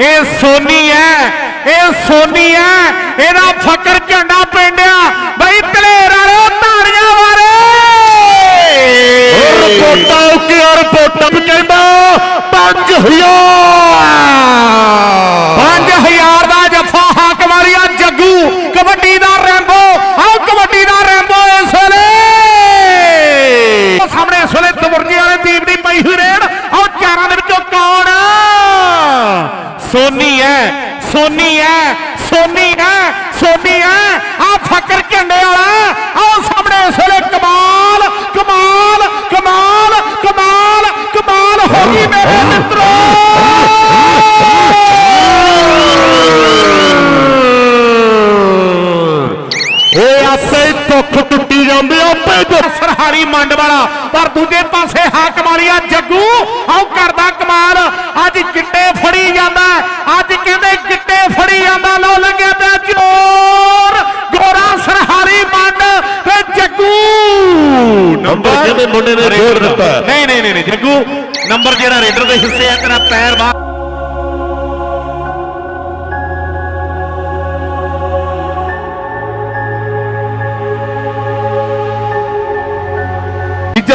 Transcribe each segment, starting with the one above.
ਇਹ ਸੋਨੀ ਹੈ, ਇਹ ਸੋਨੀ ਹੈ। ਇਹਦਾ ਫਕਰ ਝੰਡਾ ਪਿੰਡਿਆ। ਬਈ ਧਲੇਰ ਵਾਲੇ ਧਾਰੀਆਂ ਵਾਲੇ। ਰਿਪੋਰਟਾਂ ਉੱਕੇ ਰਿਪੋਰਟਾਂ ਵੀ ਕਹਿੰਦਾ 5000 5000 ਦਾ ਜੱਫਾ ਹਾਕ ਮਾਰਿਆ ਜੱਗੂ ਕਬੱਡੀ ਦਾ ਰੈਂਬੋ ਆਹ ਕਬੱਡੀ ਦਾ ਰੈਂਬੋ ਇਸ ਵੇਲੇ ਉਹ ਸਾਹਮਣੇ ਇਸ ਵੇਲੇ ਤਵਰਜੀ ਵਾਲੇ ਦੀਪ ਦੀ ਪਈ ਹੋਈ ਰੇਡ ਆਹ ਚਾਰਾਂ ਦੇ ਵਿੱਚੋਂ ਕੌਣ ਸੋਨੀ ਹੈ ਸੋਨੀ ਹੈ ਸੋਨੀ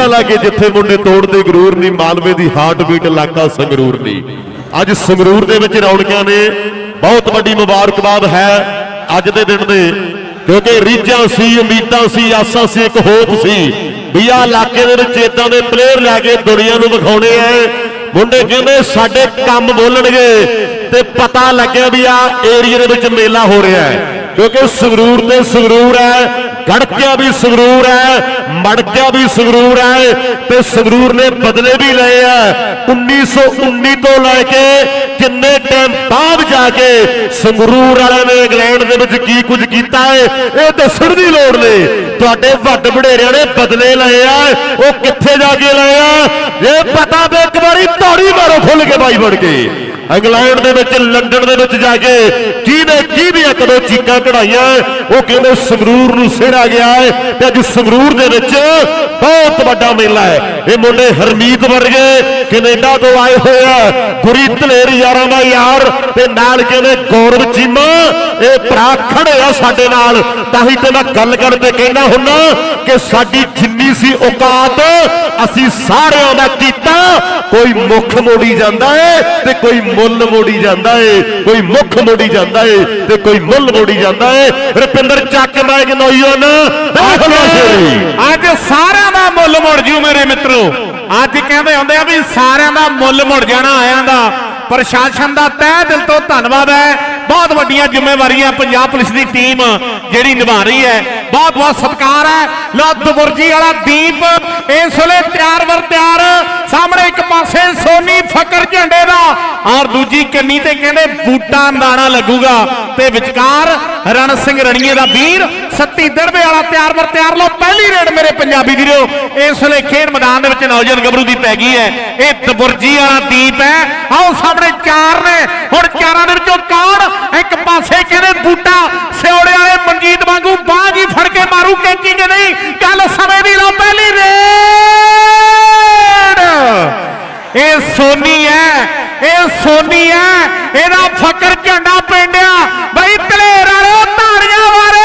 ਤੀਜਾ ਲਾਗੇ ਜਿੱਥੇ ਮੁੰਡੇ ਤੋੜਦੇ ਗਰੂਰ ਨਹੀਂ, ਮਾਲਵੇ ਦੀ ਹਾਰਟ ਬੀਟ ਇਲਾਕਾ ਸੰਗਰੂਰ ਨਹੀਂ ਅੱਜ ਸੰਗਰੂਰ ਦੇ ਵਿੱਚ ਰੌਣਕਾਂ ਨੇ, ਬਹੁਤ ਵੱਡੀ ਮੁਬਾਰਕਬਾਦ ਹੈ ਅੱਜ ਦੇ ਦਿਨ ਦੇ। ਕਿਉਂਕਿ ਰੀਝਾਂ ਸੀ, ਉਮੀਦਾਂ ਸੀ, ਆਸਾਂ ਸੀ, ਇੱਕ ਹੋਪ ਸੀ। ਵੀ ਆਹ ਇਲਾਕੇ ਦੇ ਵਿੱਚ ਇਦਾਂ ਦੇ ਪਲੇਅਰ ਲੈ ਕੇ ਦੁਨੀਆ ਨੂੰ ਵਿਖਾਉਣੇ ਐ ਮੁੰਡੇ ਕਹਿੰਦੇ ਸਾਡੇ ਕੰਮ ਬੋਲਣਗੇ ਤੇ ਪਤਾ ਲੱਗਿਆ ਵੀ ਆ ਏਰੀਆ ਦੇ ਵਿੱਚ ਮੇਲਾ ਹੋ ਰਿਹਾ ਹੈ। ਕਿਉਂਕਿ ਸੰਗਰੂਰ ਤੇ ਸੰਗਰੂਰ ਹੈ ਗੜਕਿਆ ਵੀ ਸੰਗਰੂਰ ਹੈ, ਮੜਕਿਆ ਵੀ ਸੰਗਰੂਰ ਹੈ ਤੇ ਸੰਗਰੂਰ ਨੇ ਬਦਲੇ ਵੀ ਲਏ ਆ। 1919 ਤੋਂ ਲੈ ਕੇ ਕਿੰਨੇ ਟਾਈਮ ਬਾਅਦ ਜਾ ਕੇ ਸੰਗਰੂਰ ਵਾਲਿਆਂ ਨੇ ਇੰਗਲੈਂਡ ਦੇ ਵਿੱਚ ਕੀ ਕੁਝ ਕੀਤਾ ਹੈ ਇਹ ਦੱਸਣ ਦੀ ਲੋੜ ਨਹੀਂ। ਤੁਹਾਡੇ ਵੱਡ ਵਡੇਰਿਆਂ ਨੇ ਬਦਲੇ ਲਏ ਆ, ਉਹ ਕਿੱਥੇ ਜਾ ਕੇ ਲਏ ਆ? ਇਹ ਪਤਾ ਤੇ ਇੱਕ ਵਾਰੀ ਧੌੜੀ ਮਾਰੋ ਖੁੱਲ ਕੇ ਬਾਈ ਬਣ ਕੇ। ਇੰਗਲੈਂਡ ਦੇ ਵਿੱਚ, ਲੰਡਨ ਦੇ ਵਿੱਚ ਜਾ ਕੇ ਕਿਹਨੇ ਕਿਹਦੀਆਂ ਕਦੋਂ ਚੀਕਾਂ ਕਢਾਈਆਂ, ਉਹ ਕਹਿੰਦੇ ਸੰਗਰੂਰ ਨੂੰ ਸਿਹਰਾ ਗਿਆ ਹੈ ਤੇ ਅੱਜ ਸੰਗਰੂਰ ਦੇ ਵਿੱਚ ਬਹੁਤ ਵੱਡਾ ਮੇਲਾ ਹੈ। ਇਹ ਮੁੰਡੇ ਹਰਮੀਤ ਵਰਗੇ ਕੈਨੇਡਾ ਤੋਂ ਆਏ ਹੋਏ ਆ। ਗੁਰੀ ਧਲੇਰ ਯਾਰਾਂ ਦਾ ਯਾਰ ਤੇ ਨਾਲ ਕਹਿੰਦੇ ਗੌਰਵ ਚੀਮਾ, ਇਹ ਭਰਾ ਖੜੇ ਆ ਸਾਡੇ ਨਾਲ। ਤਾਂ ਹੀ ਤੇ ਮੈਂ ਗੱਲ ਕਰਨ ਤੇ ਕਹਿੰਦਾ ਹੁੰਨਾ ਕਿ ਸਾਡੀ ਜਿੰਨੀ ਸੀ ਔਕਾਤ, ਅਸੀਂ ਸਾਰਿਆਂ ਦਾ ਕੀਤਾ, ਕੋਈ ਮੁੱਖ ਮੋੜੀ ਜਾਂਦਾ ਏ ਤੇ ਕੋਈ ਮੁੱਲ ਮੋੜੀ ਜਾਂਦਾ ਏ। ਕੋਈ ਮੁੱਖ ਮੋੜੀ ਜਾਂਦਾ ਏ ਤੇ ਕੋਈ ਮੁੱਲ ਮੋੜੀ ਜਾਂਦਾ ਏ। ਰੁਪਿੰਦਰ ਚੱਕ ਮੈਂ ਨੌਜਵਾਨ ਅੱਜ ਸਾਰਿਆਂ ਦਾ ਮੁੱਲ ਮੁੜ ਜੂ ਮੇਰੇ ਮਿੱਤਰੋ। ਅੱਜ ਕਹਿੰਦੇ ਹੁੰਦੇ ਆ ਵੀ ਸਾਰਿਆਂ ਦਾ ਮੁੱਲ ਮੁੜ ਜਾਣਾ ਆਇਆਂ ਦਾ। ਪ੍ਰਸ਼ਾਸਨ ਦਾ ਤਹਿ ਦਿਲ ਤੋਂ ਧੰਨਵਾਦ ਹੈ। ਬਹੁਤ ਵੱਡੀਆਂ ਜ਼ਿੰਮੇਵਾਰੀਆਂ ਪੰਜਾਬ ਪੁਲਿਸ ਦੀ ਟੀਮ ਜਿਹੜੀ ਨਿਭਾ ਰਹੀ ਹੈ। ਬਹੁਤ ਬਹੁਤ ਸਤਿਕਾਰ ਹੈ। ਲੋ ਦਬੁਰਜੀ ਵਾਲਾ ਦੀਪ ਇਸ ਵੇਲੇ ਤਿਆਰ ਵਰ ਤਿਆਰ। ਸਾਹਮਣੇ ਇੱਕ ਪਾਸੇ ਸੋਨੀ ਫਕਰ ਝੰਡੇ ਦਾ ਔਰ ਦੂਜੀ ਕੰਨੀ ਤੇ ਕਹਿੰਦੇ ਬੂਟਾ ਦਾਣਾ ਲੱਗੂਗਾ ਤੇ ਵਿਚਕਾਰ ਰਣ ਸਿੰਘ ਰਣੀਏ ਦਾ ਵੀਰ ਸੱਤੀ ਦਰਵੇ ਵਾਲਾ ਤਿਆਰ ਵਰ ਤਿਆਰ ਲੋ ਪਹਿਲੀ ਰੇਡ ਮੇਰੇ ਪੰਜਾਬੀ ਵੀਰੋ। ਇਸ ਵੇਲੇ ਖੇਡ ਮੈਦਾਨ ਦੇ ਵਿੱਚ ਨੌਜਵਾਨ ਗੱਭਰੂ ਦੀ ਪੈ ਗਈ ਹੈ। ਇਹ ਦਬੁਰਜੀ ਵਾਲਾ ਦੀਪ ਹੈ। ਆਓ ਸਾਹਮਣੇ ਚਾਰ ਨੇ। ਹੁਣ ਚਾਰਾਂ ਦੇ ਵਿੱਚੋਂ ਕੌਣ ਇੱਕ ਪਾਸੇ ਕਹਿੰਦੇ ਬੂਟਾ ਸਿਓੜੇ ਵਾਲੇ ਮਨਜੀਤ ਵਾਂਗੂ ਬਾਹ ਹੀ ਫੜ ਕੇ ਮਾਰੂ, ਕੈਂਚੀ ਕਿ ਨਹੀਂ ਗੱਲ ਸਮੇਂ ਦੀ ਲੋ ਪਹਿਲੀ ਰੇਡ ਇਹ ਸੋਨੀ ਹੈ। ਇਹ ਸੋਨੀ ਹੈ। ਇਹਦਾ ਫਕਰ ਝੰਡਾ ਪਿੰਡਿਆ। ਬਈ ਧਲੇਰ ਵਾਲੇ ਧਾਰੀਆਂ ਵਾਲੇ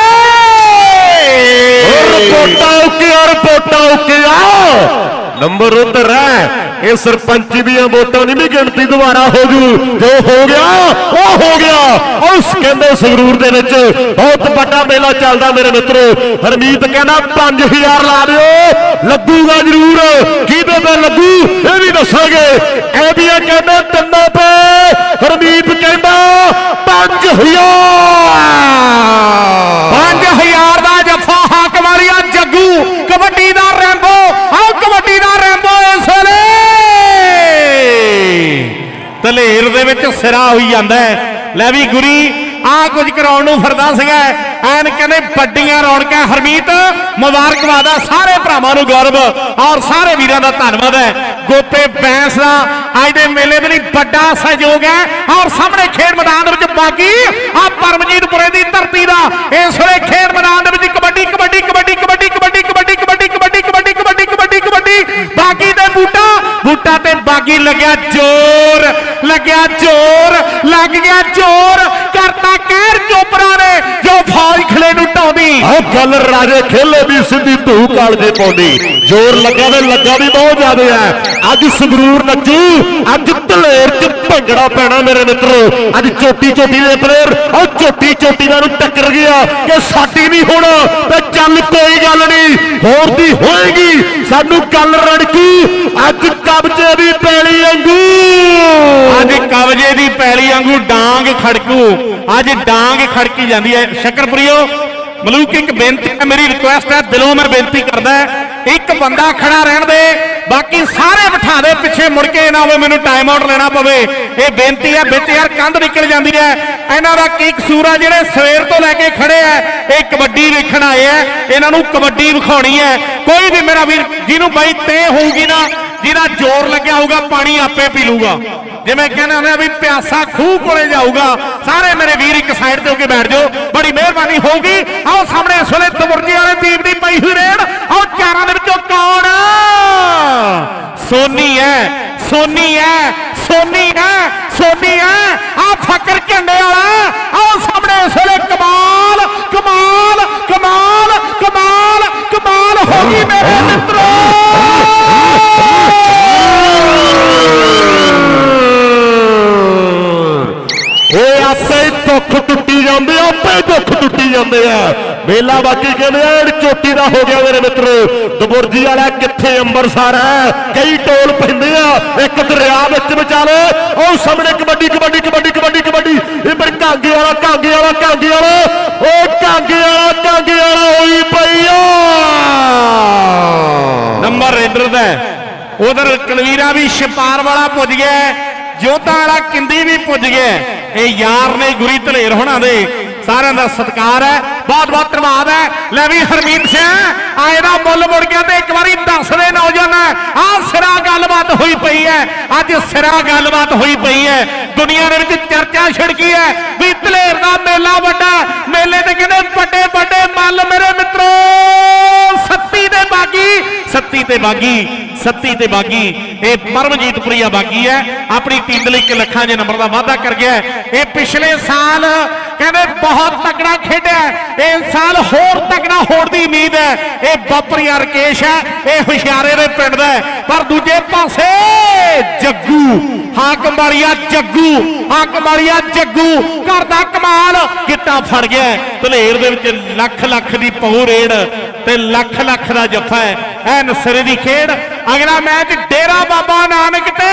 ਰਿਪੋਰਟਾਂ ਉੱਕੇ ਔਰ ਰਿਪੋਰਟਾਂ ਉੱਕੇ ਆ ਨੰਬਰ ਉਧਰ ਹੈ। ਇਹ ਸਰਪੰਚੀ ਦੀਆਂ ਵੋਟਾਂ ਨਹੀਂ ਵੀ ਗਿਣਤੀ ਦੁਬਾਰਾ ਹੋ ਜੂ। ਜੋ ਹੋ ਗਿਆ, ਉਹ ਹੋ ਗਿਆ। ਉਸ ਕਹਿੰਦੇ ਸੰਗਰੂਰ ਦੇ ਵਿੱਚ ਬਹੁਤ ਵੱਡਾ ਮੇਲਾ ਚੱਲਦਾ ਮੇਰੇ ਮਿੱਤਰੋ। ਹਰਮੀਤ ਕਹਿੰਦਾ 5000 ਲਾ ਦਿਓ। ਲੱਗੂਗਾ ਜ਼ਰੂਰ। ਕਿਹਦੇ ਤੇ ਲੱਗੂ, ਇਹ ਵੀ ਦੱਸਾਂਗੇ। ਇਹ ਇਹਦੀਆਂ ਕਹਿੰਦੇ ਤਿੰਨਾਂ ਤੇ ਹਰਮੀਤ ਕਹਿੰਦਾ 5000 5000 ਦਾ ਜੱਫਾ ਹਾਕ ਮਾਰਿਆ ਜੱਗੂ ਕਬੱਡੀ ਦਾ ਰੈਂਬੋ ਆਹ ਕਬੱਡੀ ਦਾ ਰੈਂਬੋ ਇਸ ਵੇਲੇ ਧਲੇਰ ਦੇ ਵਿੱਚ ਸਿਰਾ ਹੋਈ ਜਾਂਦਾ ਲੈ ਵੀ ਗੁਰੀ ਆ ਕੁਝ ਕਰਾਉਣ ਨੂੰ ਫਿਰਦਾ ਸੀਗਾ ਐਨ ਕਹਿੰਦੇ ਵੱਡੀਆਂ ਰੌਣਕਾਂ ਹਰਮੀਤ ਮੁਬਾਰਕਬਾਦ ਆ ਸਾਰੇ ਭਰਾਵਾਂ ਨੂੰ ਗੌਰਵ ਔਰ ਸਾਰੇ ਵੀਰਾਂ ਦਾ ਧੰਨਵਾਦ ਹੈ ਗੋਪੇ ਬੈਂਸ ਦਾ ਅੱਜ ਦੇ ਮੇਲੇ ਦੇ ਲਈ ਵੱਡਾ ਸਹਿਯੋਗ ਹੈ ਔਰ ਸਾਹਮਣੇ ਖੇਡ ਮੈਦਾਨ ਦੇ ਵਿੱਚ ਬਾਕੀ ਆ ਪਰਮਜੀਤਪੁਰੇ ਦੀ ਧਰਤੀ ਦਾ ਇਸ ਵੇਲੇ ਖੇਡ ਮੈਦਾਨ ਦੇ ਵਿੱਚ ਕਬੱਡੀ ਕਬੱਡੀ ਕਬੱਡੀ ਕਬੱਡੀ ਕਬੱਡੀ ਕਬੱਡੀ ਕਬੱਡੀ ਕਬੱਡੀ ਕਬੱਡੀ ਕਬੱਡੀ ਕਬੱਡੀ ਕਬੱਡੀ ਬਾਗੀ ਦੇ ਬੂਟਾ ਬੂਟਾ ਤੇ ਬਾਗੀ ਲੱਗਿਆ ਜ਼ੋਰ ਲੱਗਿਆ ਜ਼ੋਰ, ਲੱਗ ਗਿਆ ਜ਼ੋਰ। ਕਰਤਾ ਕਹਿਰ ਚੋਪਰਾ ਨੇ, ਜੋ ਫੌਜ ਖਲੇ ਨੂੰ ਢਾਉਂਦੀ ਆਹ ਗੱਲ ਰਾਜੇ ਖੇਲੇ ਵੀ ਸਿੱਧੀ ਧੂ ਕਾਲਜੇ ਪਾਉਂਦੀ। ਜ਼ੋਰ ਲੱਗਾ ਤੇ ਲੱਗਾ ਵੀ ਬਹੁਤ ਜ਼ਿਆਦਾ ਹੈ ਅੱਜ ਸੰਗਰੂਰ ਨੱਚੂ, ਅੱਜ ਧਲੇਰ ਚ ਭੰਗੜਾ ਪੈਣਾ ਮੇਰੇ ਮਿੱਤਰੋ। ਅੱਜ ਚੋਟੀ ਚੋਟੀ ਦੇ ਪਲੇਅਰ ਉਹ ਚੋਟੀ ਚੋਟੀ ਨਾਲ ਨੂੰ ਟੱਕਰ ਗਿਆ ਕਿ ਸਾਡੀ ਨਹੀਂ ਹੁਣ, ਤੇ ਚੱਲ ਕੋਈ ਗੱਲ ਨਹੀਂ, ਹੋਰ ਦੀ ਹੋਏਗੀ। ਸਾਨੂੰ ਗੱਲ ਰੜਕੀ, ਅੱਜ ਕਬਜੇ ਦੀ ਪੈਲੀ ਅੰਗੂ ਅੱਜ ਕਬਜੇ ਦੀ ਪੈਲੀ ਵਾਂਗੂ ਡਾਂਗ ਖੜਕੂ। ਅੱਜ ਡਾਂਗ ਖੜਕੀ ਜਾਂਦੀ ਹੈ। ਸ਼ਕਰਪੁਰੀਓ, ਮਲੂਕ, ਇੱਕ ਬੇਨਤੀ ਹੈ, ਮੇਰੀ ਰਿਕੁਐਸਟ ਹੈ, ਦਿਲੋਂ ਮੈਂ ਬੇਨਤੀ ਕਰਦਾ ਇੱਕ ਬੰਦਾ ਖੜਾ ਰਹਿਣ ਦੇ, ਬਾਕੀ ਸਾਰੇ ਬਿਠਾ ਦੇ, ਪਿੱਛੇ ਮੁੜ ਕੇ ਨਾ ਹੋਵੇ, ਮੈਨੂੰ ਟਾਈਮ ਆਊਟ ਲੈਣਾ ਪਵੇ। ਇਹ ਬੇਨਤੀ ਹੈ ਵਿੱਚ ਯਾਰ ਕੰਧ ਨਿਕਲ ਜਾਂਦੀ ਹੈ। ਇਹਨਾਂ ਦਾ ਕੀ ਕਸੂਰ ਆ, ਜਿਹੜੇ ਸਵੇਰ ਤੋਂ ਲੈ ਕੇ ਖੜੇ ਆ, ਇਹ ਕਬੱਡੀ ਵੇਖਣ ਆਏ ਆ। ਇਹਨਾਂ ਨੂੰ ਕਬੱਡੀ ਵਿਖਾਉਣੀ ਹੈ। ਕੋਈ ਵੀ ਮੇਰਾ ਵੀਰ, ਜਿਹਨੂੰ ਬਾਈ ਤੇ ਹੋਊਗੀ ਨਾ, ਜਿਹਦਾ ਜ਼ੋਰ ਲੱਗਿਆ ਹੋਊਗਾ, ਪਾਣੀ ਆਪੇ ਪੀ ਲੂਗਾ ਜਿਵੇਂ ਕਹਿੰਦੇ ਹੁੰਦੇ ਆ ਵੀ ਪਿਆਸਾ ਖੂਹ ਕੋਲੇ ਜਾਊਗਾ, ਸਾਰੇ ਮੇਰੇ ਵੀਰ ਇੱਕ ਸਾਈਡ ਤੇ ਹੋ ਕੇ ਬੈਠ ਜਾਓ, ਬੜੀ ਮਿਹਰਬਾਨੀ ਹੋਊਗੀ। ਆਓ ਸਾਹਮਣੇ ਇਸ ਵੇਲੇ ਤਬਰਜੀ ਵਾਲੇ ਟੀਮ ਦੀ ਪਈ ਹੋਈ ਰੇਡ, ਆਓ ਚਾਰਾਂ ਦੇ ਵਿੱਚੋਂ ਕੌਣ? ਸੋਨੀ ਹੈ ਸੋਨੀ ਹੈ ਸੋਨੀ ਹੈ ਸੋਨੀ ਹੈ, ਆ ਫਕਰ ਝੰਡੇ ਵਾਲਾ, ਆਓ ਸਾਹਮਣੇ ਇਸ ਵੇਲੇ ਕਮਾਲ ਕਮਾਲ ਕਮਾਲ ਕਮਾਲ ਕਮਾਲ ਹੋ ਗਈ ਮੇਰੇ ਮਿੱਤਰੋ ਓਏ ਆਪੇ ਹੀ ਦੁੱਖ ਟੁੱਟੀ ਜਾਂਦੇ ਆ ਆਪੇ ਦੁੱਖ ਟੁੱਟੀ ਜਾਂਦੇ ਆ। ਮੇਲਾ ਬਾਕੀ ਕਹਿੰਦੇ ਆ ਚੋਟੀ ਦਾ ਹੋ ਗਿਆ ਮੇਰੇ ਮਿੱਤਰੋ। ਦਬੁਰਜੀ ਵਾਲਾ ਕਿੱਥੇ ਅੰਬਰਸਰ ਹੈ? ਕਈ ਟੋਲ ਪੈਂਦੇ ਆ। ਇੱਕ ਦਰਿਆ ਵਿੱਚ ਵਿਚਾਲੇ। ਉਹ ਸਾਹਮਣੇ ਕਬੱਡੀ ਕਬੱਡੀ ਕਬੱਡੀ ਕਬੱਡੀ ਕਬੱਡੀ। ਇਹ ਪਰ ਕਾਂਗੇ ਵਾਲਾ ਕਾਂਗੇ ਵਾਲਾ ਕਾਂਗੇ ਵਾਲਾ। ਉਹ ਕਾਂਗੇ ਵਾਲਾ ਕਾਂਗੇ ਵਾਲਾ ਹੋਈ ਪਈ ਆ। ਨੰਬਰ ਰੇਡਰ ਦਾ ਉਧਰ ਕਲਵੀਰਾ ਵੀ ਛਪਾਰ ਵਾਲਾ ਪੁੱਜ ਗਿਆ ਹੈ। ਵਾਲਾ ਕਿੰਦੀ ਵੀ ਪੁੱਜ ਗਿਆ ਇਹ ਯਾਰ ਨੇ ਗੁਰੀ ਧਲੇਰ ਹੋਣਾ ਦੇ। ਸਾਰਿਆਂ ਦਾ ਸਤਿਕਾਰ ਹੈ, ਬਹੁਤ ਬਹੁਤ ਧੰਨਵਾਦ ਹੈ। ਲੈ ਵੀ ਹਰਮੀਤ ਸਿੰਘ, ਆਏ ਦਾ ਮੁੱਲ ਮੁੜ ਗਿਆ ਤੇ ਇੱਕ ਵਾਰੀ ਦੱਸ ਦੇ ਨੌਜਵਾਨ ਆ ਸਿਰਾ ਗੱਲਬਾਤ ਹੋਈ ਪਈ ਹੈ, ਅੱਜ ਸਿਰਾ ਗੱਲਬਾਤ ਹੋਈ ਪਈ ਹੈ। ਦੁਨੀਆ ਦੇ ਵਿੱਚ ਚਰਚਾ ਛਿੜਕੀ ਹੈ, ਵੀ ਧਲੇਰ ਦਾ ਮੇਲਾ ਵੱਡਾ, ਮੇਲੇ ਤੇ ਕਹਿੰਦੇ ਵੱਡੇ ਵੱਡੇ ਮੱਲ ਮੇਰੇ ਮਿੱਤਰੋ, ਸੱਤੀ ਦੇ ਬਾਗੀ, ਸੱਤੀ ਤੇ ਬਾਗੀ, ਸੱਤੀ ਤੇ ਬਾਗੀ। ਇਹ ਪਰਮਜੀਤਪੁਰੀਆ ਬਾਗੀ ਹੈ, ਆਪਣੀ ਟੀਮ ਦੇ ਲਈ 1 ਲੱਖਾਂ ਦੇ ਨੰਬਰ ਦਾ ਵਾਅਦਾ ਕਰ ਗਿਆ ਇਹ ਪਿਛਲੇ ਸਾਲ ਕਹਿੰਦੇ ਬਹੁਤ ਤਕੜਾ ਖੇਡਿਆ ਇਹ ਇਸ ਸਾਲ ਹੋਰ ਤਕੜਾ ਹੋਣ ਦੀ ਉਮੀਦ ਹੈ। ਇਹ ਬਾਪਰੀਆ ਰਕੇਸ਼ ਹੈ। ਇਹ ਹੁਸ਼ਿਆਰੇ ਦੇ ਪਿੰਡ ਦਾ ਪਰ ਦੂਜੇ ਪਾਸੇ ਜੱਗੂ ਹਾਕਮ ਵਾਲੀਆ ਜੱਗੂ ਹਾਕਮ ਵਾਲੀਆ ਜੱਗੂ, ਘਰ ਦਾ ਕਮਾਲ ਕਿੱਟਾ ਫੜ ਗਿਆ ਹੈ। ਧਲੇਰ ਦੇ ਵਿੱਚ ਲੱਖ ਲੱਖ ਦੀ ਪਹੂ ਰੇਡ ਤੇ ਲੱਖ ਲੱਖ ਦਾ ਜੱਫਾ ਹੈ। ਐਨ ਨਸਰੇ ਦੀ ਖੇਡ। ਅਗਲਾ ਮੈਚ ਡੇਰਾ ਬਾਬਾ ਨਾਨਕ ਤੇ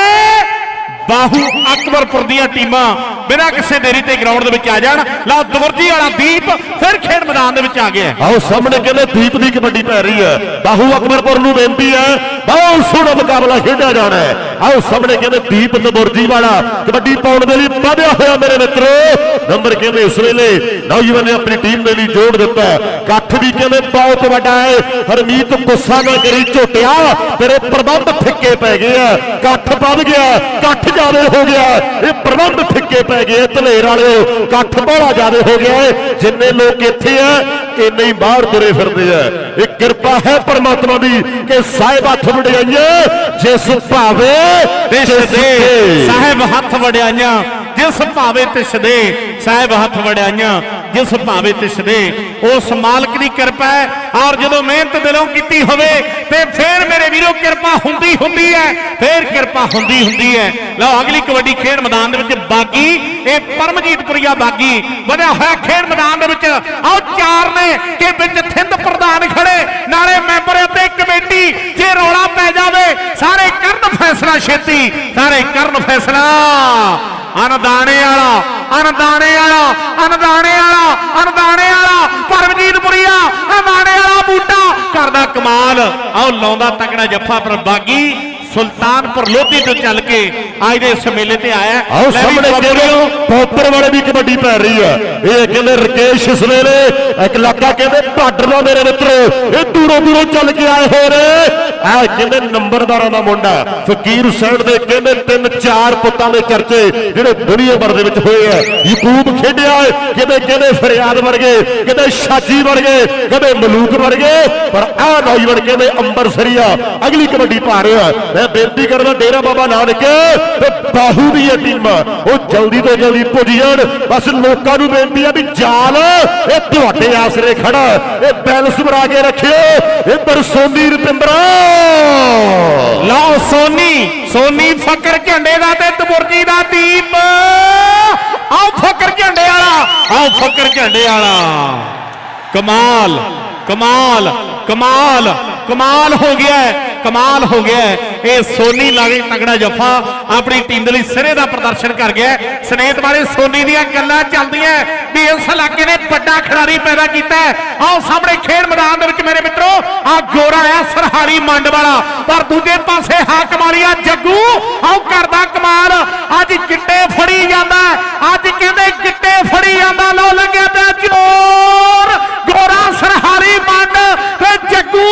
ਬਾਹੂ ਅਕਬਰਪੁਰ ਦੀਆਂ ਟੀਮਾਂ ਬਿਨਾਂ ਕਿਸੇ ਦੇਰੀ ਤੇ ਗਰਾਊਂਡ ਦੇ ਵਿੱਚ ਆ ਜਾਣ। ਲਓ, ਦਵਰਜੀ ਵਾਲਾ ਦੀਪ ਫਿਰ ਖੇਡ ਮੈਦਾਨ ਦੇ ਵਿੱਚ ਆ ਗਿਆ। ਆਓ, ਸਾਹਮਣੇ ਕਹਿੰਦੇ ਦੀਪ ਦੀ ਕਬੱਡੀ ਪੈ ਰਹੀ ਹੈ। ਬਾਹੂ ਅਕਬਰਪੁਰ ਨੂੰ ਬੇਨਤੀ ਹੈ, ਬਹੁਤ ਸੋਹਣਾ ਮੁਕਾਬਲਾ ਖੇਡਿਆ ਜਾਣਾ ਹੈ। ਆਓ, ਸਾਹਮਣੇ ਕਹਿੰਦੇ ਦੀਪ ਨਬੁਰਜੀ ਵਾਲਾ ਕਬੱਡੀ ਪਾਉਣ ਦੇ ਲਈ ਵਧਿਆ ਹੋਇਆ ਮੇਰੇ ਮਿੱਤਰੋ। ਨੰਬਰ ਕਹਿੰਦੇ ਇਸ ਵੇਲੇ ਨੌਜਵਾਨ ਨੇ ਆਪਣੀ ਟੀਮ ਦੇ ਲਈ ਜੋੜ ਦਿੱਤਾ ਹੈ। ਇਕੱਠ ਵੀ ਕਹਿੰਦੇ ਬਹੁਤ ਵੱਡਾ ਹੈ। ਹਰਮੀਤ ਗੁੱਸਾ ਨਾ ਕਰੀ, ਝੋਟਿਆ ਤੇਰੇ ਪ੍ਰਬੰਧ ਫਿੱਕੇ ਪੈ ਗਏ ਆ। ਇਕੱਠ ਵੱਧ ਗਿਆ ਇਕੱਠ ਜ਼ਿਆਦੇ ਹੋ ਗਿਆ। ਇਹ ਪ੍ਰਬੰਧ ਫਿੱਕੇ ਪੈ ਗਏ ਧਲੇਰ ਵਾਲਿਓ ਇਕੱਠ ਬੜਾ ਜ਼ਿਆਦੇ ਹੋ ਗਿਆ। ਜਿੰਨੇ ਲੋਕ ਇੱਥੇ ਆ ਇੰਨੇ ਹੀ ਬਾਹਰ ਤੁਰੇ ਫਿਰਦੇ ਆ। ਇਹ ਕਿਰਪਾ ਹੈ ਪਰਮਾਤਮਾ ਦੀ ਕਿ ਸਾਹਿਬ ਹੱਥ ਵਡਿਆਈਏ। ਜਿਸ ਭਾਵੇ ਦੇ ਸਾਹਿਬ ਹੱਥ ਵੜਿਆਈਆਂ ਜਿਸ ਭਾਵੇਂ ਤਿਸ ਦੇ ਸਾਹਿਬ ਹੱਥ ਵੜਿਆਈਆਂ ਜਿਸ ਭਾਵੇਂ ਤਿਸ ਉਸ ਮਾਲਕ ਦੀ ਕਿਰਪਾ ਹੈ। ਔਰ ਜਦੋਂ ਮਿਹਨਤ ਦਿਲੋਂ ਕੀਤੀ ਹੋਵੇ, ਤੇ ਫੇਰ ਮੇਰੇ ਵੀਰੋ ਕਿਰਪਾ ਹੁੰਦੀ ਹੁੰਦੀ ਹੈ, ਫੇਰ ਕਿਰਪਾ ਹੁੰਦੀ ਹੁੰਦੀ ਹੈ। ਲਓ, ਅਗਲੀ ਕਬੱਡੀ ਖੇਡ ਮੈਦਾਨ ਦੇ ਵਿੱਚ ਬਾਗੀ, ਇਹ ਪਰਮਜੀਤਪੁਰੀਆ ਬਾਗੀ, ਵਧਿਆ ਹੋਇਆ ਖੇਡ ਮੈਦਾਨ ਦੇ ਵਿੱਚ। ਆਓ ਚਾਰ ਨੇ ਕਿ ਵਿੱਚ ਥਿੰਦ ਪ੍ਰਧਾਨ ਖੜੇ, ਨਾਲੇ ਮੈਂਬਰ ਅਤੇ ਕਮੇਟੀ, ਜੇ ਰੌਲਾ ਪੈ ਜਾਵੇ, ਸਾਰੇ ਕਰਨ ਫੈਸਲਾ ਛੇਤੀ, ਸਾਰੇ ਕਰਨ ਫੈਸਲਾ। ਅਨਦਾਣੇ ਵਾਲਾ ਅਨਦਾਣੇ ਵਾਲਾ ਅਨਦਾਣੇ ਵਾਲਾ ਅਨਦਾਣੇ ਵਾਲਾ ਪਰਮਜੀਤਪੁਰੀਆ ਅਨਦਾਣੇ ਵਾਲਾ ਬੂਟਾ ਕਰਦਾ ਕਮਾਲ। ਆਓ ਲਾਉਂਦਾ ਤਕੜਾ ਜੱਫਾ ਪਰ ਬਾਗੀ ਸੁਲਤਾਨਪੁਰ ਲੋਧੀ ਤੋਂ ਚੱਲ ਕੇ ਅੱਜ ਦੇ ਇਸ ਮੇਲੇ ਤੇ ਆਇਆ। ਆਓ ਸਾਹਮਣੇ ਬਾਬਿਓ, ਕਹਿੰਦੇ ਵਾਲੇ ਵੀ ਕਬੱਡੀ ਪੈ ਰਹੀ ਆ। ਇਹ ਕਹਿੰਦੇ ਰਕੇਸ਼ ਸਵੇਰੇ ਇੱਕ ਇਲਾਕਾ ਕਹਿੰਦੇ ਬਾਰਡਰ ਦਾ ਮੇਰੇ ਮਿੱਤਰੋ, ਇਹ ਦੂਰੋਂ ਦੂਰੋਂ ਚੱਲ ਕੇ ਆਏ ਹੋਏ ਨੇ। ਆ ਕਹਿੰਦੇ ਨੰਬਰਦਾਰਾਂ ਦਾ ਮੁੰਡਾ, ਫਕੀਰ ਹੁਸੈਨ ਦੇ ਕਹਿੰਦੇ ਤਿੰਨ ਚਾਰ ਪੁੱਤਾਂ ਦੇ ਚਰਚੇ ਜਿਹੜੇ ਦੁਨੀਆ ਭਰ ਦੇ ਵਿੱਚ ਹੋਏ ਆ। ਯਕੂਬ ਖੇਡਿਆ ਕਿਤੇ ਕਹਿੰਦੇ ਫਰਿਆਦ ਵਰਗੇ ਕਿਤੇ ਸ਼ਾਜੀ ਵਰਗੇ ਕਦੇ ਮਲੂਕ ਵਰਗੇ ਪਰ ਆ ਨੌਜਵਾਨ ਕਹਿੰਦੇ ਅੰਬਰਸਰੀਆ ਅਗਲੀ ਕਬੱਡੀ ਪਾ ਰਿਹਾ। ਮੈਂ ਬੇਨਤੀ ਕਰਦਾ ਡੇਰਾ ਬਾਬਾ ਨਾਨਕ, ਤੇ ਬਾਹੂ ਦੀ ਇਹ ਟੀਮ ਉਹ ਜਲਦੀ ਤੋਂ ਜਲਦੀ ਪੁੱਜ ਬਸ ਲੋਕਾਂ ਨੂੰ ਬੇਨਤੀ ਆ ਵੀ ਜਾਲ, ਇਹ ਤੁਹਾਡੇ ਆਸਰੇ ਖੜਾ ਇਹ ਬੈਲੈਂਸ ਬਣਾ ਕੇ ਰੱਖਿਓ। ਇੱਧਰ ਸੋਨੀ ਰਤਿੰਦਰਾ ਲਓ ਸੋਨੀ ਸੋਨੀ ਫਕਰ ਝੰਡੇ ਦਾ ਤੇ ਤਬੁਰਜੀ ਦਾ ਦੀਪ। ਆਓ ਫਕਰ ਝੰਡੇ ਵਾਲਾ, ਆਓ ਫਕਰ ਝੰਡੇ ਵਾਲਾ। ਕਮਾਲ ਕਮਾਲ ਕਮਾਲ ਕਮਾਲ ਹੋ ਗਿਆ ਕਮਾਲ ਹੋ ਗਿਆ ਇਹ ਸੋਨੀ ਲਾਗੇ ਤਗੜਾ ਜੱਫਾ ਆਪਣੀ ਟੀਮ ਦੇ ਲਈ ਸਿਰੇ ਦਾ ਪ੍ਰਦਰਸ਼ਨ ਕਰ ਗਿਆ ਸਨੇਤ ਬਾਰੇ ਸੋਨੀ ਦੀਆਂ ਗੱਲਾਂ ਚੱਲਦੀਆਂ ਵੀ ਇਸ ਇਲਾਕੇ ਨੇ ਵੱਡਾ ਖਿਡਾਰੀ ਪੈਦਾ ਕੀਤਾ ਹੈ। ਆਓ ਸਾਹਮਣੇ ਖੇਡ ਮੈਦਾਨ ਦੇ ਵਿੱਚ ਮੇਰੇ ਮਿੱਤਰੋ ਆ ਗੋਰਾ ਆ ਸਰਹਾਰੀ ਮੰਡ ਵਾਲਾ, ਪਰ ਦੂਜੇ ਪਾਸੇ ਹਾਕ ਮਾਰੀਆ ਜੱਗੂ ਆਓ ਕਰਦਾ ਕਮਾਲ ਅੱਜ ਗਿੱਟੇ ਫੜੀ ਜਾਂਦਾ। ਅੱਜ ਕਹਿੰਦੇ ਗਿੱਟੇ ਫੜੀ ਜਾਂਦਾ ਲੋ ਲੱਗਿਆ ਪਿਆ ਜ਼ੋਰ ਗੋਰਾ ਸਰਹਾਰੀ ਮੰਡ ਤੇ ਜੱਗੂ